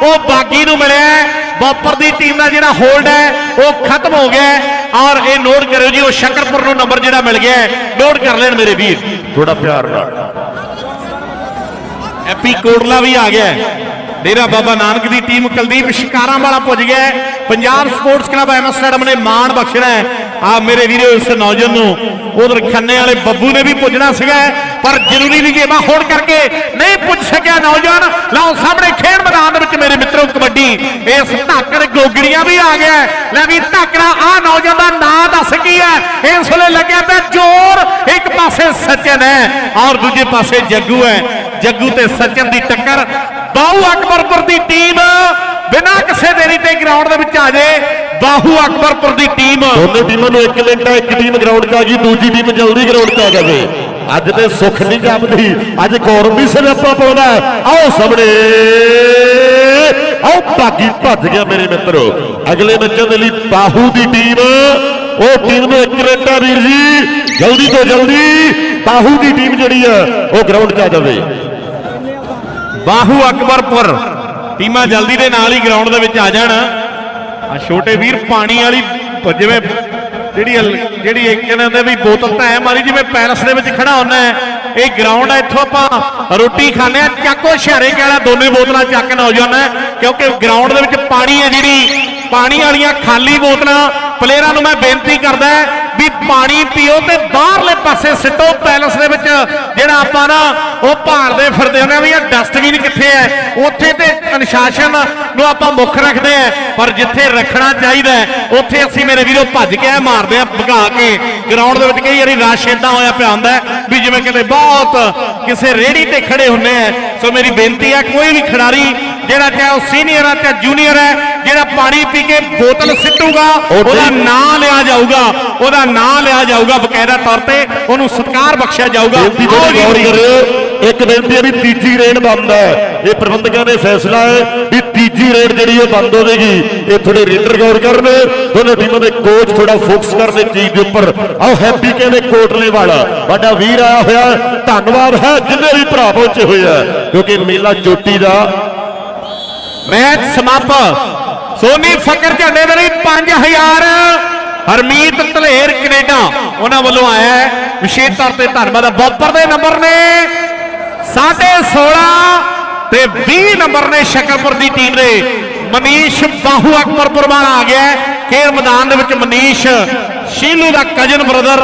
ਉਹ ਬਾਗੀ ਨੂੰ ਮਿਲਿਆ। ਬੋਪਰ ਦੀ ਟੀਮ ਦਾ ਜਿਹੜਾ ਹੋਲਡ ਹੈ ਉਹ ਖਤਮ ਹੋ ਗਿਆ ਔਰ ਇਹ ਨੋਟ ਕਰਿਓ ਜੀ ਉਹ ਸ਼ਕਰਪੁਰ ਨੂੰ ਨੰਬਰ ਜਿਹੜਾ ਮਿਲ ਗਿਆ ਨੋਟ ਕਰ ਲੈਣ ਮੇਰੇ ਵੀਰ ਥੋੜਾ ਪਿਆਰ ਨਾਲ ਐਪੀ ਕੋਟਲਾ ਵੀ ਆ ਗਿਆ। ਡੇਰਾ ਬਾਬਾ ਨਾਨਕ ਦੀ ਟੀਮ ਕੁਲਦੀਪ ਸ਼ਿਕਾਰਾਂ ਵਾਲਾ ਪੁੱਜ ਗਿਆ Punjab sports club M S stadium ਨੇ ਮਾਣ ਬਖਸ਼ਣਾ ਆ ਮੇਰੇ ਵੀਰੋ, ਇਸ ਨੌਜਵਾਨ ਨੂੰ ਉਧਰ ਖੰਨੇ ਵਾਲੇ ਬੱਬੂ ਨੇ ਵੀ ਪੁੱਜਣਾ ਸੀਗਾ ਪਰ ਜ਼ਰੂਰੀ ਨਹੀਂ ਗੇਮਾਂ ਹੋਣ ਕਰਕੇ ਨਹੀਂ ਪੁੱਜ ਸਕਿਆ ਨੌਜਵਾਨ। ਲਓ, ਸਾਹਮਣੇ ਖੇਡ ਮੈਦਾਨ ਦੇ ਵਿੱਚ ਮੇਰੇ ਮਿੱਤਰੋ, ਕਬੱਡੀ। ਇਸ ਧਾਕੜ ਗੋਗੜੀਆਂ ਵੀ ਆ ਗਿਆ ਹੈ। ਲੈ ਵੀ ਧਾਕੜਾ ਆ ਨੌਜਵਾਨ ਦਾ ਨਾਂ ਦੱਸ ਕੀ ਹੈ? ਇਸ ਵੇਲੇ ਲੱਗਿਆ ਪਿਆ ਜ਼ੋਰ ਇੱਕ ਪਾਸੇ ਸਚਨ ਹੈ ਔਰ ਦੂਜੇ ਪਾਸੇ ਜੱਗੂ ਹੈ। ਜੱਗੂ ਤੇ ਸਚਨ ਦੀ ਟੱਕਰ। ਬਾਹੂ ਅਕਬਰਪੁਰ ਦੀ ਟੀਮ ਬਿਨਾਂ ਕਿਸੇ ਦੇਰੀ ਤੇ ਗਰਾਊਂਡ ਦੇ ਵਿੱਚ ਆ ਜੇ। ਬਾਹੂ ਅਕਬਰਪੁਰ ਦੀ ਟੀਮ। ਦੋਨੇ ਟੀਮਾਂ ਨੂੰ ਇੱਕ ਮਿੰਟ ਇੱਕ ਟੀਮ ਗਰਾਊਂਡ 'ਚ ਆ ਗਈ, ਦੂਜੀ ਟੀਮ ਜਲਦੀ ਗਰਾਊਂਡ 'ਚ ਆ ਜਾਵੇ। ਅੱਜ ਤੇ ਸੁੱਖ ਨਹੀਂ ਜੰਮਦੀ ਅੱਜ ਗੌਰਵ ਵੀ ਸਿਰਫਾ ਪਾਉਂਦਾ ਆਓ ਸਾਹਮਣੇ। ਆਓ, ਭਾਗੀ ਭੱਜ ਗਿਆ ਮੇਰੇ ਮਿੱਤਰੋ। ਅਗਲੇ ਬੱਚਿਆਂ ਦੇ ਲਈ ਬਾਹੂ ਦੀ ਟੀਮ, ਉਹ ਟੀਮ ਨੂੰ ਇੱਕ ਮਿੰਟ ਵੀਰ ਜੀ, ਜਲਦੀ ਤੋਂ ਜਲਦੀ ਬਾਹੂ ਦੀ ਟੀਮ ਜਿਹੜੀ ਆ, ਉਹ ਗਰਾਊਂਡ 'ਚ ਆ ਜਾਵੇ। ਬਾਹੂ ਅਕਬਰਪੁਰ। ਟੀਮਾਂ ਜਲਦੀ ਦੇ ਨਾਲ ਹੀ ਗਰਾਊਂਡ ਦੇ ਵਿੱਚ ਆ ਜਾਣ। ਆ ਛੋਟੇ ਵੀਰ ਪਾਣੀ ਵਾਲੀ ਜਿਵੇਂ ਜਿਹੜੀ ਜਿਹੜੀ ਇੱਕ ਕਹਿੰਦੇ ਵੀ ਬੋਤਲ ਤਾਂ ਐ ਮਾਰੀ ਜਿਵੇਂ ਪੈਲਸ ਦੇ ਵਿੱਚ ਖੜਾ ਹੁੰਦਾ ਇਹ ਗਰਾਊਂਡ ਹੈ ਇੱਥੋਂ ਆਪਾਂ ਰੋਟੀ ਖਾਂਦੇ ਆ ਚੱਕੋ ਸ਼ਹਿਰੇ ਵਾਲਾ ਦੋਨੇ ਬੋਤਲਾਂ ਚੱਕ ਨੌਜਵਾਨ ਕਿਉਂਕਿ ਗਰਾਊਂਡ ਦੇ ਵਿੱਚ ਪਾਣੀ ਹੈ ਜਿਹੜੀ। ਪਾਣੀ ਵਾਲੀਆਂ ਖਾਲੀ ਬੋਤਲਾਂ। ਪਲੇਅਰਾਂ ਨੂੰ ਮੈਂ ਬੇਨਤੀ ਕਰਦਾ ਵੀ ਪਾਣੀ ਪੀਓ ਤੇ ਬਾਹਰਲੇ ਪਾਸੇ ਸਿੱਟੋ ਪੈਲਸ ਦੇ ਵਿੱਚ, ਜਿਹੜਾ ਆਪਾਂ ਨਾ ਉਹ ਭਾਲਦੇ ਫਿਰਦੇ ਹੁੰਦੇ ਆ ਵੀ ਇਹ ਡਸਟਬਿਨ ਕਿੱਥੇ ਹੈ? ਉੱਥੇ ਤੇ ਅਨੁਸ਼ਾਸਨ ਨੂੰ ਆਪਾਂ ਮੁੱਖ ਰੱਖਦੇ ਆ, ਪਰ ਜਿੱਥੇ ਰੱਖਣਾ ਚਾਹੀਦਾ ਉੱਥੇ ਅਸੀਂ ਮੇਰੇ ਵੀਰੋ ਭੱਜ ਕੇ ਐਂ ਮਾਰਦੇ ਆ, ਭਗਾ ਕੇ। ਗਰਾਊਂਡ ਦੇ ਵਿੱਚ ਕਈ ਵਾਰੀ ਰਸ਼ ਇਦਾਂ ਹੋਇਆ ਪਿਆ ਹੁੰਦਾ ਵੀ ਜਿਵੇਂ ਕਿਤੇ ਬਹੁਤ ਕਿਸੇ ਰੇੜੀ ਤੇ ਖੜੇ ਹੁੰਨੇ ਆ। ਸੋ ਮੇਰੀ ਬੇਨਤੀ ਹੈ ਕੋਈ ਵੀ ਖਿਡਾਰੀ ਜਿਹੜਾ ਚਾਹੇ ਉਹ ਸੀਨੀਅਰ ਹੈ ਚਾਹੇ ਜੂਨੀਅਰ ਹੈ ਜਿਹੜਾ ਪਾਣੀ ਪੀ ਕੇ ਬੋਤਲ ਸਿੱਟੂਗਾ ਉਹਦਾ ਨਾਂ ਲਿਆ ਜਾਊਗਾ। ਉਹਦਾ ਨਾਂ ਲਿਆ ਜਾਊਗਾ ਬਕਾਇਦਾ ਤੌਰ ਤੇ। ਉਹਨੂੰ ਸਤਿਕਾਰ ਬਖਸ਼ਿਆ ਜਾਊਗਾ। ਗੌਰ। ਕਰਿਓ। ਇੱਕ ਬੇਨਤੀ ਹੈ ਵੀ ਤੀਜੀ ਰੇਡ ਬੰਦ ਹੈ। ਇਹ ਪ੍ਰਬੰਧਕਾਂ ਨੇ ਫੈਸਲਾ ਹੈ ਵੀ ਤੀਜੀ ਰੇਡ ਜਿਹੜੀ ਉਹ ਬੰਦ ਹੋਵੇਗੀ ਇਹ ਥੋੜੇ ਰੇਡਰ ਗੌਰ ਕਰਨ ਦੋਨੋਂ ਟੀਮਾਂ ਦੇ ਕੋਚ ਥੋੜਾ ਫੋਕਸ ਕਰਨ ਇਸ ਚੀਜ਼ ਦੇ ਉੱਪਰ। ਆਓ ਹੈਪੀ ਕਹਿੰਦੇ ਕੋਟਲੇ ਵਾਲਾ। ਵੱਡਾ ਵੀਰ ਆਇਆ ਹੋਇਆ। ਧੰਨਵਾਦ ਹੈ। ਜਿੰਨੇ ਵੀ ਭਰਾ ਪਹੁੰਚੇ ਹੋਏ ਆ ਕਿਉਂਕਿ ਮੇਲਾ ਚੋਟੀ ਦਾ ਮੈਚ ਸਮਾਪਤ। ਸੋਨੀ ਫਕਰ ਝੰਡੇ ਦੇ ਲਈ 5000 ਹਰਮੀਤ ਧਲੇਰ ਕੈਨੇਡਾ, ਉਹਨਾਂ ਵੱਲੋਂ ਆਇਆ ਹੈ। ਵਿਸ਼ੇਸ਼ ਤੌਰ ਤੇ ਧੰਨਵਾਦ ਹੈ। ਬੋਪਰ ਦੇ ਨੰਬਰ ਨੇ 16.5 ਤੇ 20 ਨੰਬਰ ਨੇ ਸ਼ਕਰਪੁਰ ਦੀ ਟੀਮ ਦੇ। ਮਨੀਸ਼ ਬਾਹੂ ਅਕਬਰਪੁਰ ਵਾਲਾ ਆ ਗਿਆ ਹੈ। ਖੇਡ ਮੈਦਾਨ ਦੇ ਵਿੱਚ ਮਨੀਸ਼ ਸ਼ੀਲੂ ਦਾ ਕਜਨ ਬ੍ਰਦਰ